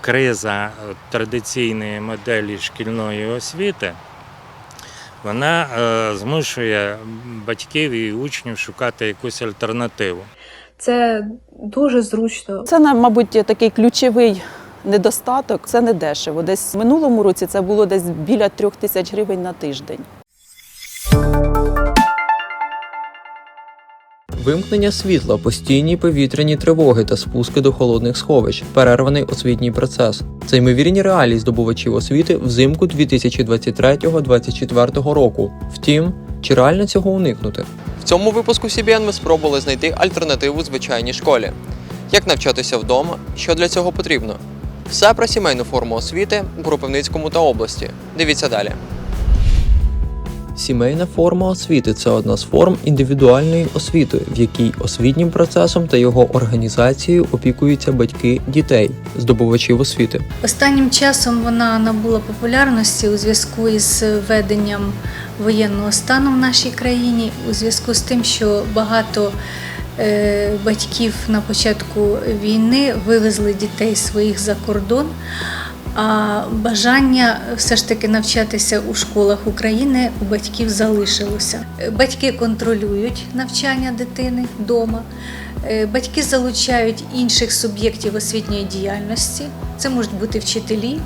Криза е, традиційної моделі шкільної освіти вона е, змушує батьків і учнів шукати якусь альтернативу. Це дуже зручно. Це, мабуть, такий ключовий недостаток. Це не дешево. Десь в минулому році це було десь біля трьох тисяч гривень на тиждень. Вимкнення світла, постійні повітряні тривоги та спуски до холодних сховищ, перерваний освітній процес. Це ймовірні реалії здобувачів освіти взимку 2023-2024 року. Втім, чи реально цього уникнути? В цьому випуску CBN ми спробували знайти альтернативу звичайній школі. Як навчатися вдома, що для цього потрібно? Все про сімейну форму освіти у Кропивницькому та області. Дивіться далі. Сімейна форма освіти це одна з форм індивідуальної освіти, в якій освітнім процесом та його організацією опікуються батьки дітей, здобувачів освіти. Останнім часом вона набула популярності у зв'язку із введенням воєнного стану в нашій країні, у зв'язку з тим, що багато е, батьків на початку війни вивезли дітей своїх за кордон. А бажання все ж таки навчатися у школах України у батьків залишилося. Е, Батьки контролюють навчання дитини вдома. Е, Батьки залучають інших суб'єктів освітньої діяльності. Це можуть бути вчителі,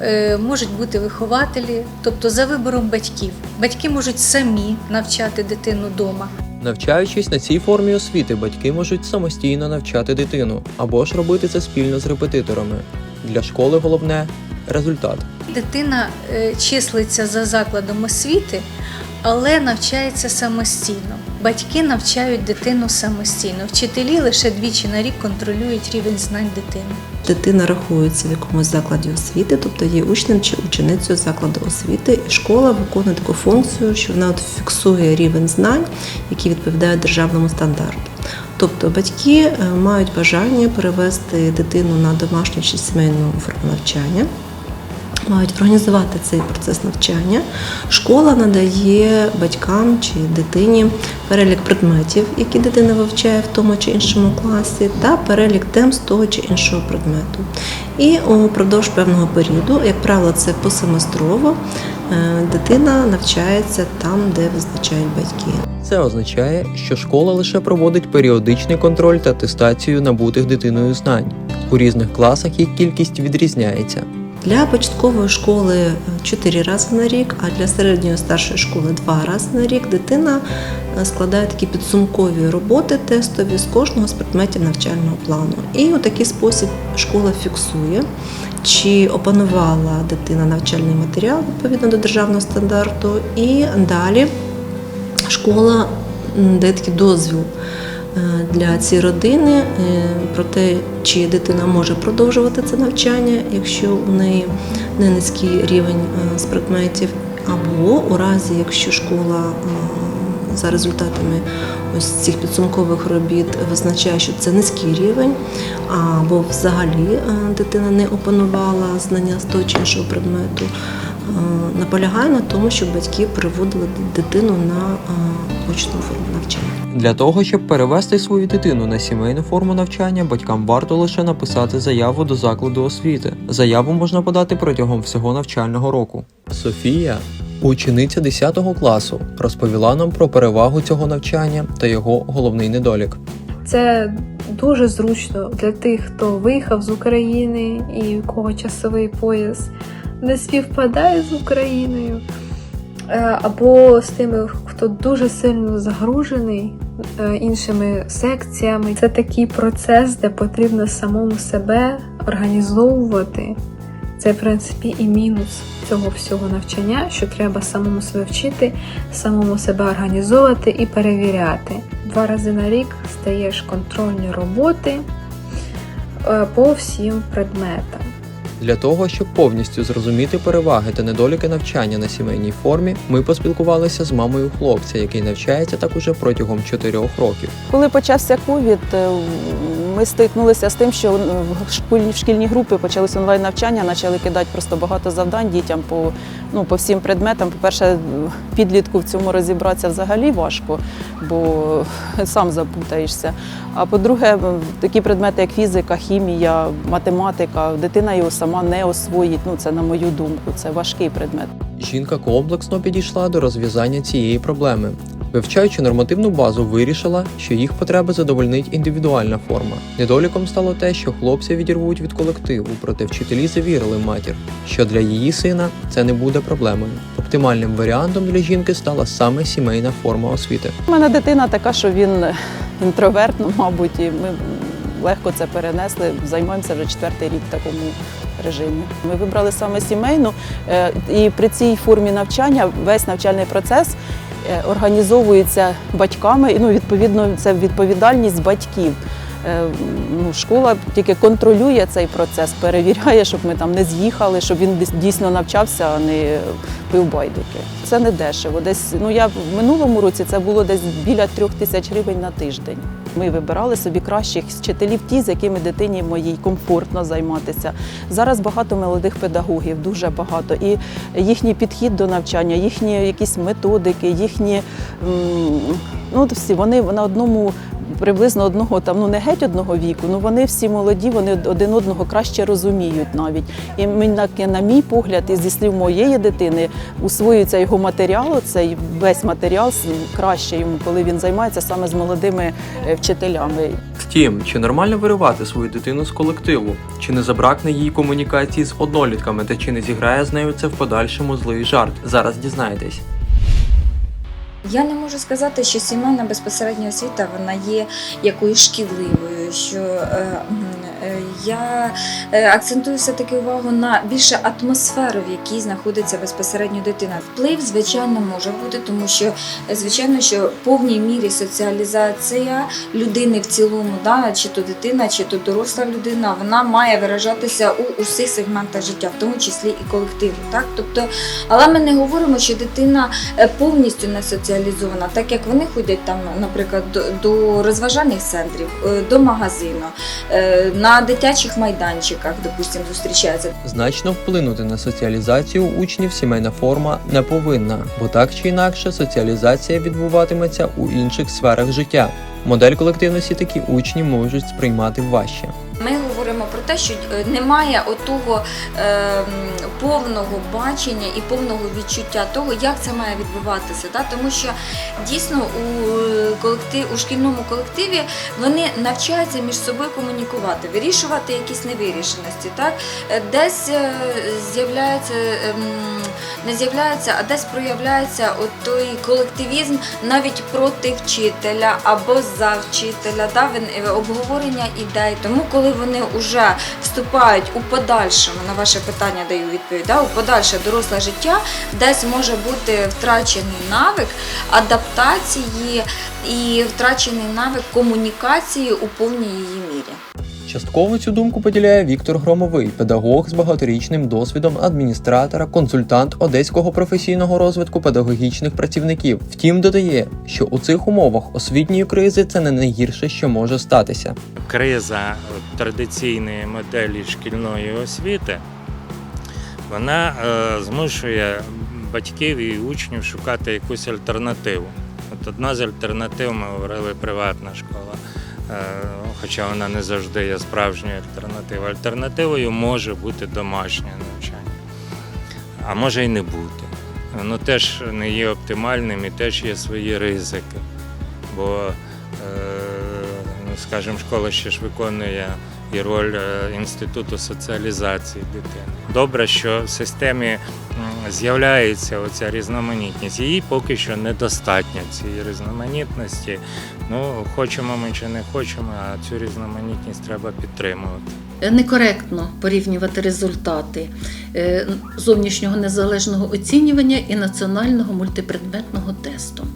е, можуть бути вихователі, тобто за вибором батьків. Батьки можуть самі навчати дитину вдома. Навчаючись на цій формі освіти, батьки можуть самостійно навчати дитину або ж робити це спільно з репетиторами. Для школи головне результат. Дитина е, числиться за закладом освіти, але навчається самостійно. Батьки навчають дитину самостійно. Вчителі лише двічі на рік контролюють рівень знань дитини. Дитина рахується в якомусь закладі освіти, тобто є учнем чи ученицею закладу освіти, і школа виконує таку функцію, що вона от фіксує рівень знань, які відповідають державному стандарту. Тобто батьки е, мають бажання перевести дитину на домашню чи сімейну форму навчання. Мають організувати цей процес навчання. Школа надає батькам чи дитині перелік предметів, які дитина вивчає в тому чи іншому класі, та перелік тем з того чи іншого предмету. І упродовж певного періоду, як правило, це посеместрово, е, дитина навчається там, де визначають батьки. Це означає, що школа лише проводить періодичний контроль та атестацію набутих дитиною знань. У різних класах їх кількість відрізняється. Для початкової школи 4 рази на рік, а для середньої старшої школи 2 рази на рік дитина е, складає такі підсумкові роботи тестові з кожного з предметів навчального плану. І у такий спосіб школа фіксує, чи опанувала дитина навчальний матеріал відповідно до державного стандарту, і далі школа дає такий дозвіл е, для цієї родини е, про те, чи дитина може продовжувати це навчання, якщо у неї не низький рівень е, з предметів, або у разі, якщо школа е, за результатами ось цих підсумкових робіт визначає, що це низький рівень, або взагалі е, дитина не опанувала знання з того чи іншого предмету, е, наполягає на тому, щоб батьки переводили дитину на е, очну форму навчання. Для того, щоб перевести свою дитину на сімейну форму навчання, батькам варто лише написати заяву до закладу освіти. Заяву можна подати протягом всього навчального року. Софія, учениця 10 класу, розповіла нам про перевагу цього навчання та його головний недолік. Це дуже зручно для тих, хто виїхав з України і у кого часовий пояс не співпадає з Україною, або з тими, хто дуже сильно загружений е, іншими секціями. Це такий процес, де потрібно самому себе організовувати. Це, в принципі, і мінус цього всього навчання, що треба самому себе вчити, самому себе організовувати і перевіряти. Два рази на рік стаєш контрольні роботи е, по всім предметам. Для того, щоб повністю зрозуміти переваги та недоліки навчання на сімейній формі, ми поспілкувалися з мамою хлопця, який навчається так уже протягом 4 років. Коли почався ковід, е, Ми стикнулися з тим, що в шкільні, групи почалися онлайн навчання, почали кидати просто багато завдань дітям по, ну, по всім предметам. По-перше, підлітку в цьому розібратися взагалі важко, бо сам запутаєшся. А по-друге, такі предмети, як фізика, хімія, математика, дитина його сама не освоїть. Ну, це на мою думку, це важкий предмет. Жінка комплексно підійшла до розв'язання цієї проблеми. Вивчаючи нормативну базу, вирішила, що їх потреби задовольнить індивідуальна форма. Недоліком стало те, що хлопця відірвуть від колективу, проте вчителі завірили матір, що для її сина це не буде проблемою. Оптимальним варіантом для жінки стала саме сімейна форма освіти. У мене дитина така, що він інтроверт, ну, мабуть, і ми легко це перенесли. Займаємося вже четвертий рік в такому режимі. Ми вибрали саме сімейну, е, і при цій формі навчання весь навчальний процес е, організовується батьками. І ну, відповідно, це відповідальність батьків. Е, Ну, школа тільки контролює цей процес, перевіряє, щоб ми там не з'їхали, щоб він дійсно навчався, а не пив байдики. Це не дешево. Десь ну я в минулому році це було десь біля трьох тисяч гривень на тиждень. Ми вибирали собі кращих вчителів, ті, з якими дитині моїй комфортно займатися. Зараз багато молодих педагогів, дуже багато. І їхній підхід до навчання, їхні якісь методики, їхні ну всі вони на одному. Приблизно одного там, ну не геть одного віку, ну вони всі молоді, вони один одного краще розуміють навіть. І мені, на, мій погляд, і зі слів моєї дитини, усвоюється його матеріал, цей весь матеріал краще йому, коли він займається саме з молодими е, вчителями. Втім, чи нормально виривати свою дитину з колективу, чи не забракне їй комунікації з однолітками, та чи не зіграє з нею це в подальшому злий жарт? Зараз дізнаєтесь. Я не можу сказати, що сімейна безпосередня освіта вона є якоюсь шкідливою. Що е, я е, акцентую все таки увагу на більше атмосферу, в якій знаходиться безпосередньо дитина. Вплив, звичайно, може бути, тому що е, звичайно, що в повній мірі соціалізація людини в цілому, да, чи то дитина, чи то доросла людина, вона має виражатися у усіх сегментах життя, в тому числі і колективу. Так, тобто, але ми не говоримо, що дитина е, повністю не соціалізована, так як вони ходять там, наприклад, до, розважальних центрів, е, до магазину, е, на дитячих майданчиках, допустим, зустрічається. Значно вплинути на соціалізацію учнів сімейна форма не повинна, бо так чи інакше соціалізація відбуватиметься у інших сферах життя. Модель колективності такі учні можуть сприймати важче. Ми те, що е, немає отого е, повного бачення і повного відчуття того, як це має відбуватися. Да? Тому що дійсно у е, колектив, у шкільному колективі вони навчаються між собою комунікувати, вирішувати якісь невирішеності. Так? Е, Десь з'являється. ем, Не з'являється, а десь проявляється от той колективізм навіть проти вчителя або за вчителя, да, обговорення ідей. Тому, коли вони вже вступають у подальшому, на ваше питання даю відповідь, да, у подальше доросле життя, десь може бути втрачений навик адаптації і втрачений навик комунікації у повній її мірі. Частково цю думку поділяє Віктор Громовий, педагог з багаторічним досвідом адміністратора, консультант Одеського професійного розвитку педагогічних працівників. Втім, додає, що у цих умовах освітньої кризи це не найгірше, що може статися. криза традиційної моделі шкільної освіти, вона е, змушує батьків і учнів шукати якусь альтернативу. От одна з альтернатив, ми говорили, приватна школа. Е, Хоча вона не завжди є справжньою альтернативою. Альтернативою може бути домашнє навчання, а може й не бути. Воно теж не є оптимальним і теж є свої ризики. Бо е, ну, скажімо, школа ще ж виконує і роль е, інституту соціалізації дитини. Добре, що в системі з'являється оця різноманітність. Її поки що недостатньо цієї різноманітності. Ну, хочемо ми чи не хочемо, а цю різноманітність треба підтримувати. Некоректно порівнювати результати е, зовнішнього незалежного оцінювання і національного мультипредметного тесту.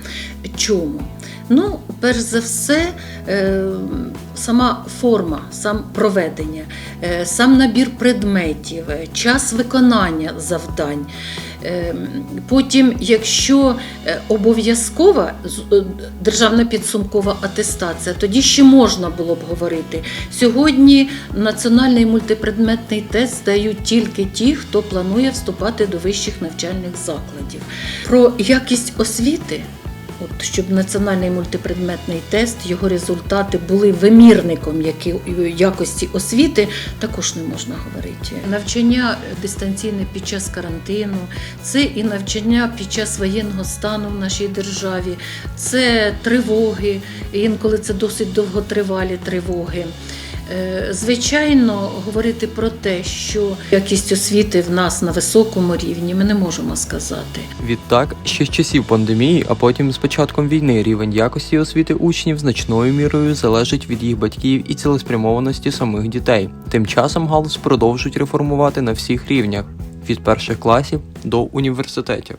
Чому? Ну, перш за все, е, сама форма, сам проведення, е, сам набір предметів, е, час виконання завдань. Е, Потім, якщо е, обов'язкова е, державна підсумкова атестація, тоді ще можна було б говорити. Сьогодні національний мультипредметний тест здають тільки ті, хто планує вступати до вищих навчальних закладів. Про якість освіти. От, щоб національний мультипредметний тест, його результати були вимірником які- якості освіти, також не можна говорити. Навчання дистанційне під час карантину, це і навчання під час воєнного стану в нашій державі, це тривоги, інколи це досить довготривалі тривоги. Е, Звичайно, говорити про те, що якість освіти в нас на високому рівні, ми не можемо сказати. Відтак, ще з часів пандемії, а потім з початком війни рівень якості освіти учнів значною мірою залежить від їх батьків і цілеспрямованості самих дітей. Тим часом галузь продовжують реформувати на всіх рівнях від перших класів до університетів.